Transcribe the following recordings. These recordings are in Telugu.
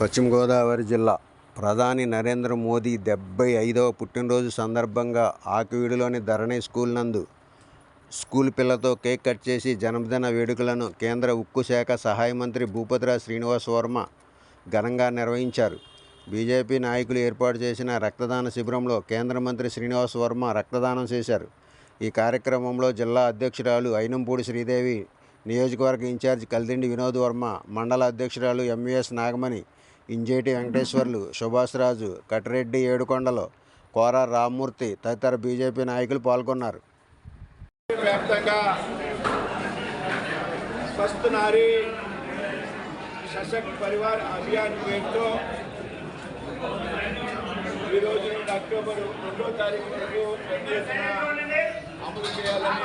పశ్చిమ గోదావరి జిల్లా ప్రధాని నరేంద్ర మోదీ డెబ్బై ఐదవ పుట్టినరోజు సందర్భంగా ఆకివీడులోని ధరణి స్కూల్ నందు స్కూల్ పిల్లతో కేక్ కట్ చేసి జన్మదిన వేడుకలను కేంద్ర ఉక్కు శాఖ సహాయ మంత్రి భూపతిరాజ్ శ్రీనివాస్ వర్మ ఘనంగా నిర్వహించారు. బీజేపీ నాయకులు ఏర్పాటు చేసిన రక్తదాన శిబిరంలో కేంద్ర మంత్రి శ్రీనివాస్ వర్మ రక్తదానం చేశారు. ఈ కార్యక్రమంలో జిల్లా అధ్యక్షురాలు అయినంపూడి శ్రీదేవి నియోజకవర్గ ఇన్ఛార్జ్ కల్దిండి వినోద్ వర్మ మండల అధ్యక్షురాలు ఎంవిఎస్ నాగమణి ఇంజేటి వెంకటేశ్వర్లు సుభాష్ రాజు కటిరెడ్డి ఏడుకొండలు కోర రామ్మూర్తి తదితర బీజేపీ నాయకులు పాల్గొన్నారు. వ్యాప్తంగా స్వస్థ నారీ పరివార్ అభియాన్ పేరుతో ఈ రోజు నుండి అక్టోబర్ రెండో తారీఖు వరకు పెద్ద అమలు చేయాలని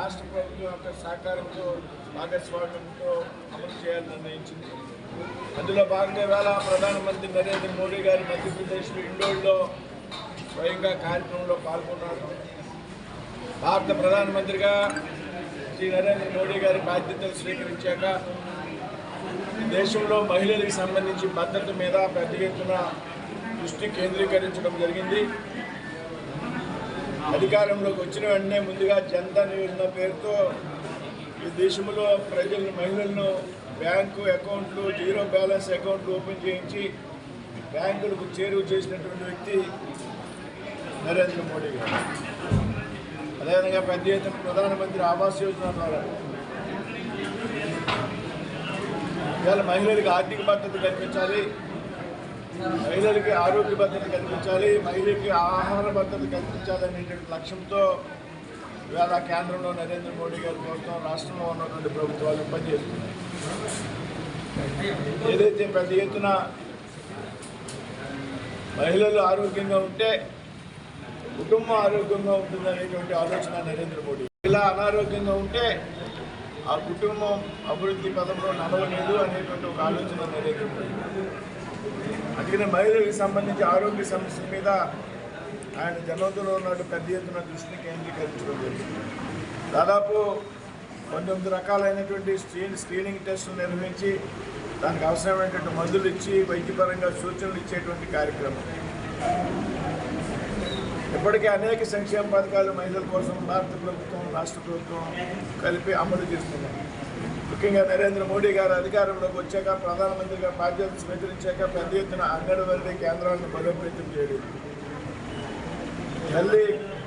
రాష్ట్ర ప్రభుత్వం యొక్క సహకారంతో భాగస్వామ్యంతో అమలు చేయాలని నిర్ణయించింది. అందులో భాగంగా ఇవాళ ప్రధానమంత్రి నరేంద్ర మోడీ గారు మధ్యప్రదేశ్ ఇండోర్లో స్వయంగా కార్యక్రమంలో పాల్గొన్నారు. భారత ప్రధానమంత్రిగా శ్రీ నరేంద్ర మోడీ గారి బాధ్యతలు స్వీకరించాక దేశంలో మహిళలకు సంబంధించి భద్రత మీద పెద్ద ఎత్తున దృష్టి కేంద్రీకరించడం జరిగింది. అధికారంలోకి వచ్చిన వెంటనే ముందుగా జన్ధన్ యోజన పేరుతో ఈ దేశంలో ప్రజలను మహిళలను బ్యాంకు అకౌంట్లు జీరో బ్యాలెన్స్ అకౌంట్లు ఓపెన్ చేయించి బ్యాంకులకు చేరువ చేసినటువంటి వ్యక్తి నరేంద్ర మోడీ గారు. అదేవిధంగా పెద్ద ఎత్తున ప్రధానమంత్రి ఆవాస్ యోజన ద్వారా ఇవాళ మహిళలకు ఆర్థిక భద్రత కల్పించాలి. మహిళలకి ఆరోగ్య భద్రత కల్పించాలి మహిళలకి ఆహార భద్రత కల్పించాలి అనేటువంటి లక్ష్యంతో ఇవాళ కేంద్రంలో నరేంద్ర మోడీ గారి ప్రభుత్వం రాష్ట్రంలో ఉన్నటువంటి ప్రభుత్వాలు పనిచేస్తున్నాయి. ఏదైతే పెద్ద ఎత్తున మహిళలు ఆరోగ్యంగా ఉంటే కుటుంబం ఆరోగ్యంగా ఉంటుందనేటువంటి ఆలోచన నరేంద్ర మోడీ. ఇలా అనారోగ్యంగా ఉంటే ఆ కుటుంబం అభివృద్ధి పదంలో నడవలేదు అనేటువంటి ఒక ఆలోచన నరేంద్ర మోడీ అందుకనే మహిళలకు సంబంధించి ఆరోగ్య సమస్యల మీద ఆయన జనవరిలో ఉన్నట్టు పెద్ద ఎత్తున దృష్టిని కేంద్రీకరించడం జరిగింది. దాదాపు పంతొమ్మిది రకాలైనటువంటి స్క్రీన్ స్క్రీనింగ్ టెస్టులు నిర్వహించి దానికి అవసరమైనటువంటి మందులు ఇచ్చి వైద్యపరంగా సూచనలు ఇచ్చేటువంటి కార్యక్రమం. ఇప్పటికే అనేక సంక్షేమ పథకాలు మహిళల కోసం భారత ప్రభుత్వం రాష్ట్ర ప్రభుత్వం కలిపి అమలు చేస్తున్నాయి. ముఖ్యంగా నరేంద్ర మోడీ గారు అధికారంలోకి వచ్చాక ప్రధానమంత్రిగా బాధ్యతలు స్వీకరించాక పెద్ద ఎత్తున అంగన్వాడీ కేంద్రాలను బలోపేతం చేయడం. తల్లి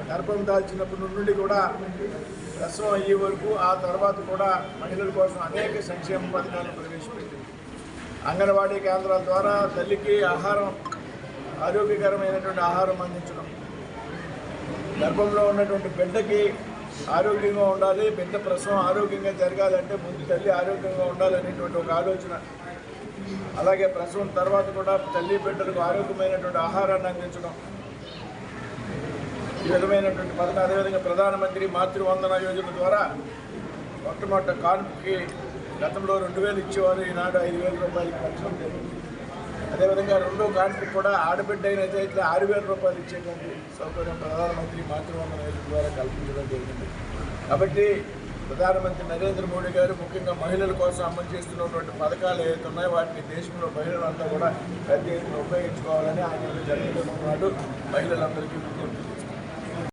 గర్భం దాల్చినప్పటి నుండి కూడా ప్రసవం అయ్యే వరకు ఆ తర్వాత కూడా మహిళల కోసం అనేక సంక్షేమ పథకాలను ప్రవేశపెట్టింది. అంగన్వాడీ కేంద్రాల ద్వారా తల్లికి ఆహారం ఆరోగ్యకరమైనటువంటి ఆహారం అందించడం. గర్భంలో ఉన్నటువంటి బిడ్డకి ఆరోగ్యంగా ఉండాలి బిడ్డ ప్రసవం ఆరోగ్యంగా జరగాలంటే ముందు తల్లి ఆరోగ్యంగా ఉండాలనేటువంటి ఒక ఆలోచన. అలాగే ప్రసవం తర్వాత కూడా తల్లి బిడ్డలకు ఆరోగ్యమైనటువంటి ఆహారాన్ని అందించడం. ఈ విధమైనటువంటి పథకం అదేవిధంగా ప్రధానమంత్రి మాతృవందన యోజన ద్వారా మొట్టమొదటి కాన్పుకి గతంలో రెండు వేలు ఇచ్చేవారు ఈనాడు ఐదు వేల రూపాయలకి పెంచడం జరిగింది అదేవిధంగా రెండో కాన్పుకి కూడా ఆడబిడ్డ అయినట్లయితే ఆరు వేల రూపాయలు ఇచ్చేటువంటి సౌకర్యం ప్రధానమంత్రి మాతృవందన యోజన ద్వారా కల్పించడం జరిగింది. కాబట్టి ప్రధానమంత్రి నరేంద్ర మోడీ గారు ముఖ్యంగా మహిళల కోసం అమలు చేస్తున్నటువంటి పథకాలు ఏవైతే ఉన్నాయో వాటిని దేశంలో మహిళలంతా కూడా పెద్ద ఎత్తున ఉపయోగించుకోవాలని ఆయన జరుగుతున్నాడు మహిళలందరికీ విజ్ఞప్తి